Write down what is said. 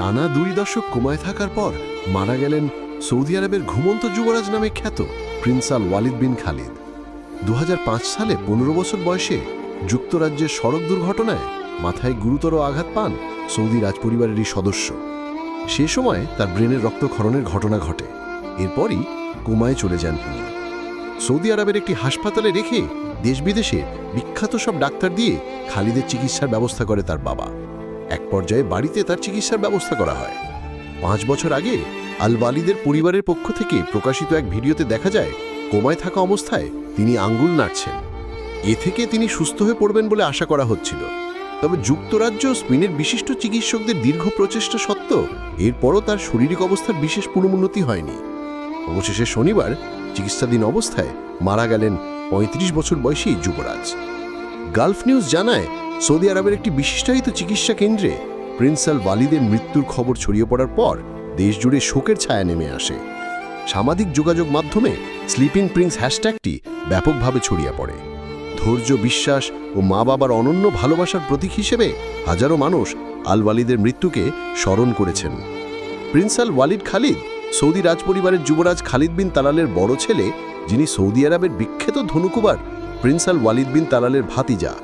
টানা দুই দশক কোমায় থাকার পর মারা গেলেন সৌদি আরবের ঘুমন্ত যুবরাজ নামে খ্যাত প্রিন্সাল ওয়ালিদ বিন খালিদ। দু হাজার পাঁচ সালে পনেরো বছর বয়সে যুক্তরাজ্যের সড়ক দুর্ঘটনায় মাথায় গুরুতর আঘাত পান সৌদি রাজপরিবারেরই সদস্য। সে সময় তার ব্রেনের রক্তক্ষরণের ঘটনা ঘটে। এরপরই কোমায় চলে যান তিনি। সৌদি আরবের একটি হাসপাতালে রেখে দেশ বিদেশে বিখ্যাত সব ডাক্তার দিয়ে খালিদের চিকিৎসার ব্যবস্থা করে তার বাবা। এক পর্যায়ে বাড়িতে তার চিকিৎসার ব্যবস্থা করা হয়। পাঁচ বছর আগে আল ওয়ালিদের পরিবারের পক্ষ থেকে প্রকাশিত এক ভিডিওতে দেখা যায়, কোমায় থাকা অবস্থায় তিনি আঙ্গুল নাড়ছেন। এ থেকে তিনি সুস্থ হয়ে পড়বেন বলে আশা করা হচ্ছিল। তবে যুক্তরাজ্য স্পেনের বিশিষ্ট চিকিৎসকদের দীর্ঘ প্রচেষ্টা সত্ত্বেও এরপরও তার শারীরিক অবস্থার বিশেষ পুনমুন্নতি হয়নি। অবশেষে শনিবার চিকিৎসাধীন অবস্থায় মারা গেলেন ৩৫ বছর বয়সী যুবরাজ। গালফ নিউজ জানায় সৌদি আরবের একটি বিশিষ্টায়িত চিকিৎসা কেন্দ্রে প্রিন্স আল ওয়ালিদের মৃত্যুর খবর ছড়িয়ে পড়ার পর দেশজুড়ে শোকের ছায়া নেমে আসে। সামাজিক যোগাযোগ মাধ্যমে স্লিপিং প্রিন্স হ্যাশট্যাগটি ব্যাপকভাবে ছড়িয়ে পড়ে। ধৈর্য, বিশ্বাস ও মা বাবার অনন্য ভালোবাসার প্রতীক হিসেবে হাজারো মানুষ আল ওয়ালিদের মৃত্যুকে স্মরণ করেছেন। Prince Al Walid Khalid, Saudi রাজপরিবারের যুবরাজ খালিদ বিন তালালের বড় ছেলে, যিনি সৌদি আরবের বিখ্যাত ধনুকুবার প্রিন্স আল ওয়ালিদ বিন তালালের ভাতিজা।